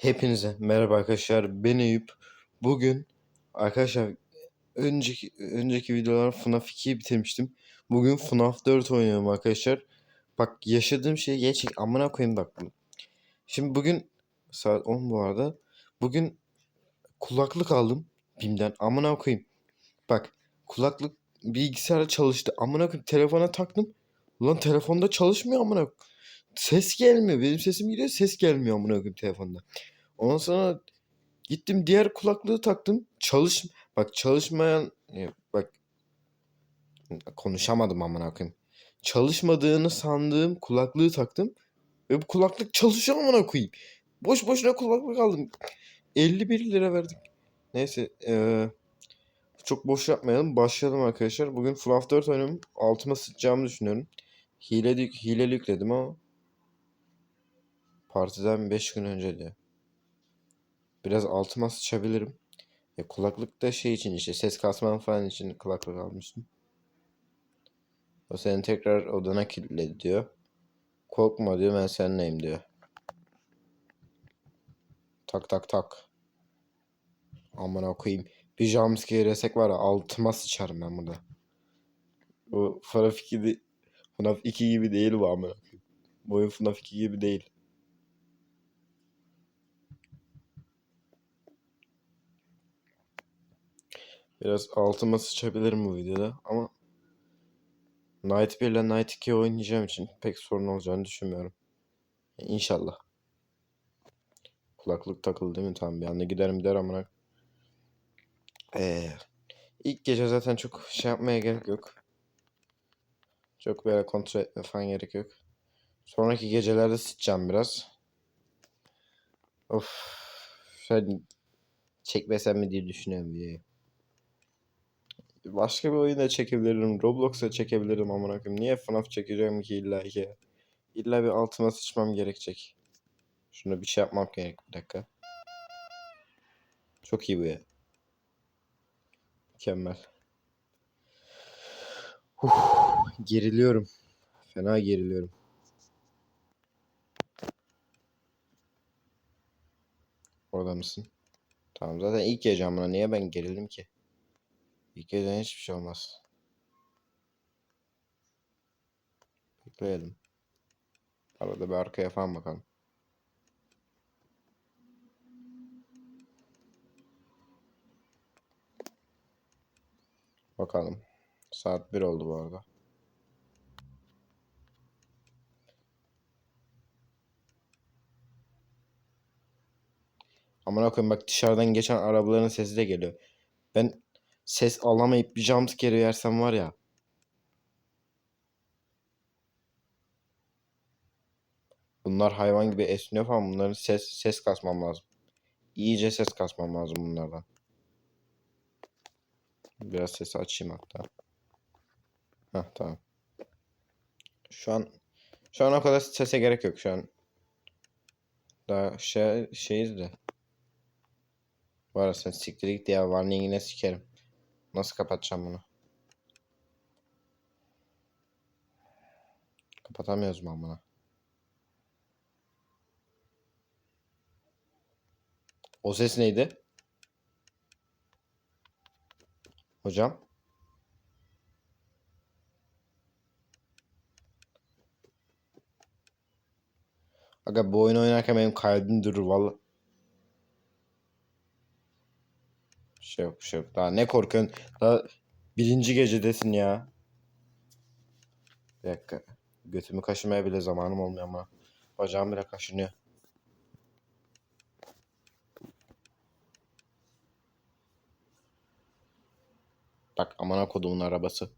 Hepinize merhaba arkadaşlar. Ben Eyüp. Bugün arkadaşlar önceki önceki videolar FNAF 2'yi bitirmiştim. Bugün FNAF 4 oynuyorum arkadaşlar. Bak yaşadığım şey gerçek amına koyayım bak. Şimdi bugün saat 10 bu arada. Bugün kulaklık aldım BİM'den. Amına koyayım. Bak kulaklık bilgisayarda çalıştı. Amına koyayım telefona taktım. Ulan telefonda çalışmıyor amına. Ses gelmiyor. Benim sesim gidiyor. Ses gelmiyor amına koyayım telefonda. Ondan sonra gittim diğer kulaklığı taktım. Çalış bak çalışmayan e, bak konuşamadım amına koyayım. Çalışmadığını sandığım kulaklığı taktım ve bu kulaklık çalışıyor amına koyayım. Boş boşuna kulaklık aldım. 51 lira verdik. Neyse eee, çok boş yapmayalım. Başlayalım arkadaşlar. Bugün FNAF 4 oynuyorum. Altıma sıçacağımı düşünüyorum. Hile, hileli yükledim ama partiden 5 gün önce diyor. Biraz altıma sıçabilirim. E, kulaklık da şey için işte ses kasman falan için kulaklık almıştım. O seni tekrar odana kilitledi diyor. Korkma diyor ben seninleyim diyor. Tak tak tak. Amına koyayım. Bir jumpscare yesek var ya altıma sıçarım ben burada. Bu FNAF 2, de, FNAF 2 gibi değil bu amına. Bu oyun FNAF 2 gibi değil. Biraz altıma sıçabilirim bu videoda ama Night 1 ile Night 2 oynayacağım için pek sorun olacağını düşünmüyorum. İnşallah. Kulaklık takıldı değil mi? Tamam bir anda giderim gider amına. Ee, ilk gece zaten çok şey yapmaya gerek yok. Çok böyle kontrol etme falan gerek yok. Sonraki gecelerde sıçacağım biraz. Of. Sen çekmesem mi diye düşünüyorum videoyu. Başka bir oyun da çekebilirim. Roblox'a çekebilirim amına koyayım. Niye FNAF çekeceğim ki illa ki? İlla bir altıma sıçmam gerekecek. Şuna bir şey yapmam gerek bir dakika. Çok iyi bu ya. Mükemmel. Huh, geriliyorum. Fena geriliyorum. Orada mısın? Tamam zaten ilk buna. Niye ben gerildim ki? İlk geceden hiçbir şey olmaz. Bekleyelim. Arada bir arkaya falan bakalım. Bakalım. Saat 1 oldu bu arada. Aman koyayım bak dışarıdan geçen arabaların sesi de geliyor. Ben ses alamayıp bir jumpscare yersem var ya. Bunlar hayvan gibi esniyor falan. Bunların ses ses kasmam lazım. İyice ses kasmam lazım bunlardan. Biraz sesi açayım hatta. Heh tamam. Şu an şu an o kadar sese gerek yok şu an. Daha şey şeyiz de. Var ya sen siktir git ya warning'ine sikerim. Nasıl kapatacağım bunu? Kapatamıyoruz mu amına? O ses neydi? Hocam? Aga bu oyunu oynarken benim kalbim durur valla. Şey yok bir şey yok. Daha ne korkuyorsun? Daha birinci gecedesin ya. Bir dakika. Götümü kaşımaya bile zamanım olmuyor ama. Bacağım bile kaşınıyor. Bak amana kodumun arabası.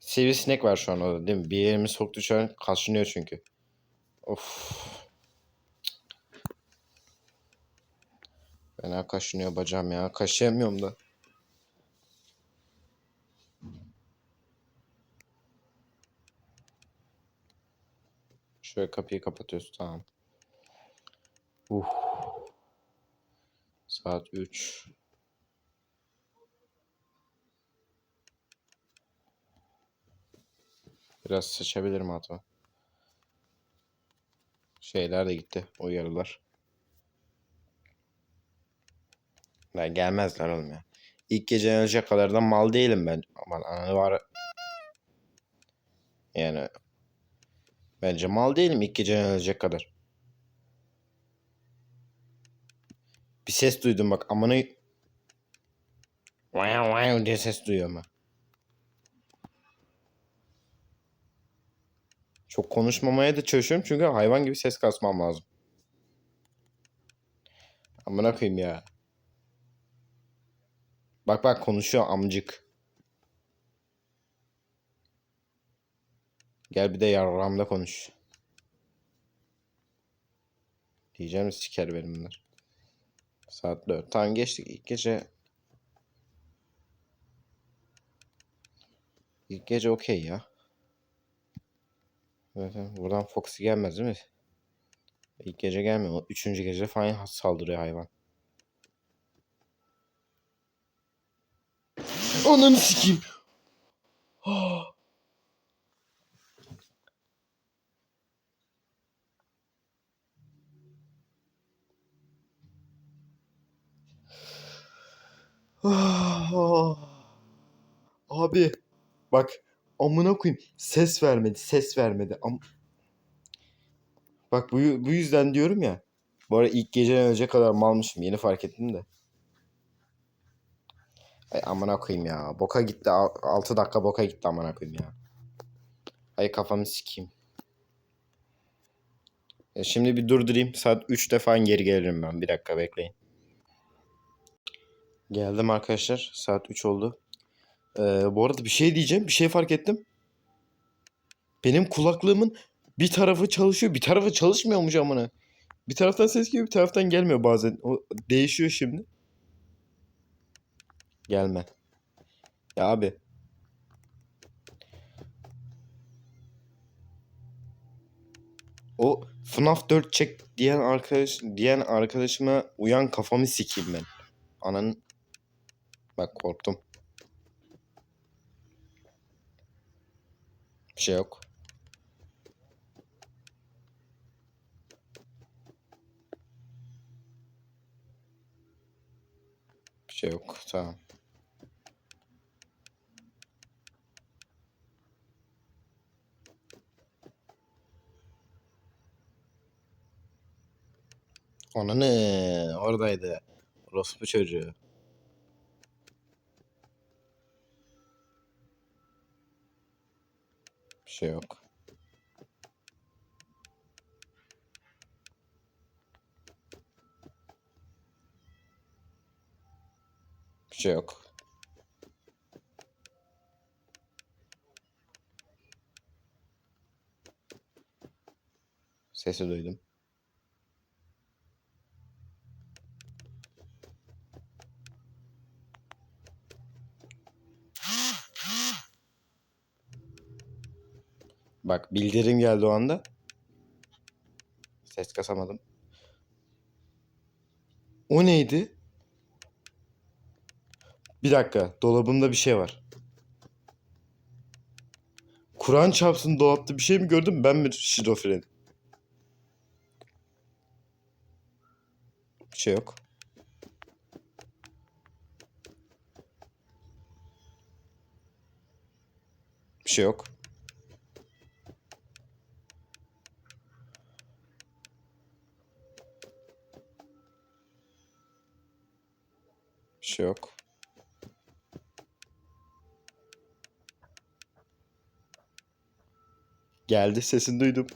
Sivrisinek var şu an orada değil mi? Bir yerimi soktu şu an kaşınıyor çünkü. Of. Fena kaşınıyor bacağım ya. Kaşıyamıyorum da. Şöyle kapıyı kapatıyoruz tamam. Uh. Saat 3. Biraz sıçabilirim hatta. Şeyler de gitti. Uyarılar. Ben gelmezler oğlum ya. İlk gece ölecek kadar da mal değilim ben. Aman ananı var. Yani bence mal değilim ilk gece ölecek kadar. Bir ses duydum bak amına Vay vay diye ses duyuyorum ben. Çok konuşmamaya da çalışıyorum çünkü hayvan gibi ses kasmam lazım. Amına koyayım ya. Bak bak konuşuyor amcık. Gel bir de yarramda konuş. Diyeceğim siker benim bunlar. Saat 4. Tamam geçtik. İlk gece İlk gece okey ya. Evet. buradan Foxy gelmez değil mi? İlk gece gelmiyor. Üçüncü gece falan saldırıyor hayvan. Ananı sikeyim. Abi bak amına koyayım ses vermedi ses vermedi. Am bak bu, bu yüzden diyorum ya. Bu arada ilk geceden önce kadar malmışım yeni fark ettim de. Ay amına koyayım ya. Boka gitti 6 dakika boka gitti amına koyayım ya. Ay kafamı sikeyim. E şimdi bir durdurayım. Saat 3'te falan geri gelirim ben. Bir dakika bekleyin. Geldim arkadaşlar. Saat 3 oldu. Ee, bu arada bir şey diyeceğim. Bir şey fark ettim. Benim kulaklığımın bir tarafı çalışıyor. Bir tarafı çalışmıyormuş amına. Bir taraftan ses geliyor bir taraftan gelmiyor bazen. O değişiyor şimdi. Gelme. Ya abi. O FNAF 4 çek diyen arkadaş diyen arkadaşıma uyan kafamı sikeyim ben. Ananın Bak korktum. Bir şey yok. Bir şey yok. Tamam. Ananı oradaydı. Orospu çocuğu. Bir şey yok. Bir şey yok. Sesi duydum. Bak bildirim geldi o anda. Ses kasamadım. O neydi? Bir dakika. Dolabımda bir şey var. Kur'an çarpsın dolapta bir şey mi gördüm ben mi şizofren? Bir şey yok. Bir şey yok. Bir şey yok. Geldi sesini duydum.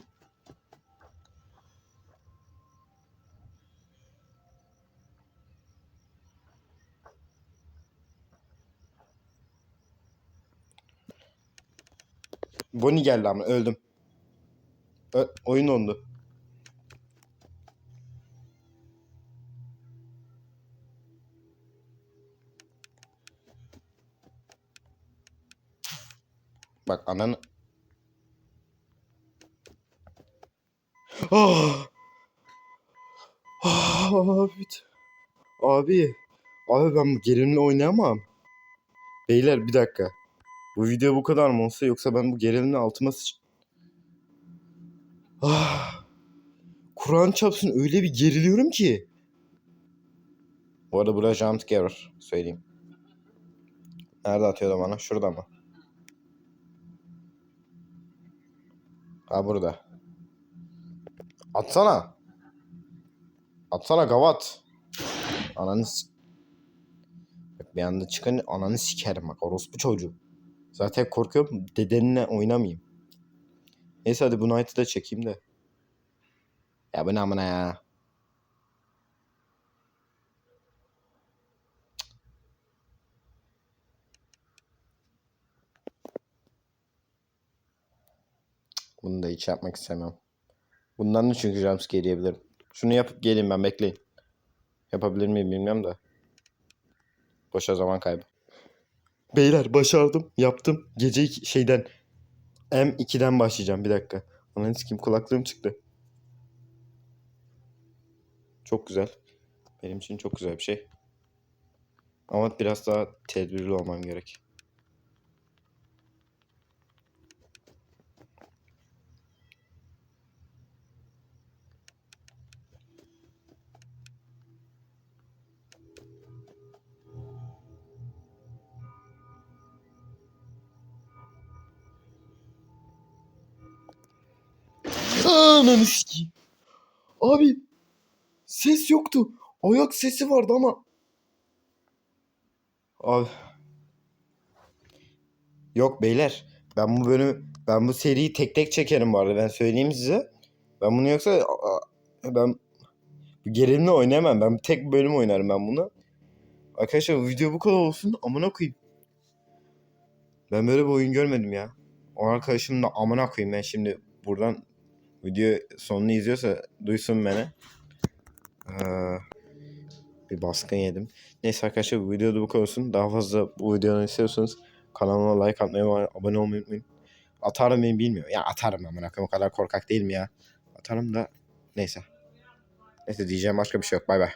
Bonnie geldi ama öldüm. Ö oyun dondu. Bak ananı... Ah! Ah, abi. Abi. Abi ben gerilimle oynayamam. Beyler bir dakika. Bu video bu kadar mı olsa yoksa ben bu gerilimle altıma sıç... Ah! Kur'an çapsın öyle bir geriliyorum ki. Bu arada burada jumpscare. Söyleyeyim. Nerede atıyordu bana? Şurada mı? Ha burada. Atsana. Atsana gavat. Ananı Bak bir anda çıkan ananı sikerim bak orospu çocuğu. Zaten korkuyorum dedenle oynamayayım. Neyse hadi bu Knight'ı da çekeyim de. Ya bu ne amına ya. Bunu da hiç yapmak istemem. Bundan da çünkü jumpscare yiyebilirim. Şunu yapıp geleyim ben bekleyin. Yapabilir miyim bilmiyorum da. Boşa zaman kaybı. Beyler başardım. Yaptım. Gece şeyden M2'den başlayacağım. Bir dakika. Ananı sikeyim kulaklığım çıktı. Çok güzel. Benim için çok güzel bir şey. Ama biraz daha tedbirli olmam gerek. Ananı sikeyim. Abi ses yoktu. Ayak sesi vardı ama. Abi. Yok beyler. Ben bu bölümü ben bu seriyi tek tek çekerim arada. Ben söyleyeyim size. Ben bunu yoksa ben gerilimle oynayamam. Ben tek bölüm oynarım ben bunu. Arkadaşlar video bu kadar olsun. Amına koyayım. Ben böyle bir oyun görmedim ya. O arkadaşım da amına koyayım ben şimdi buradan video sonunu izliyorsa duysun beni. Ee, bir baskın yedim. Neyse arkadaşlar bu videoda bu kadar olsun. Daha fazla bu videoları istiyorsanız kanalıma like atmayı ve abone olmayı unutmayın. Atarım mıyım bilmiyorum. Ya atarım amına koyayım o kadar korkak değilim ya. Atarım da neyse. Neyse diyeceğim başka bir şey yok. Bay bay.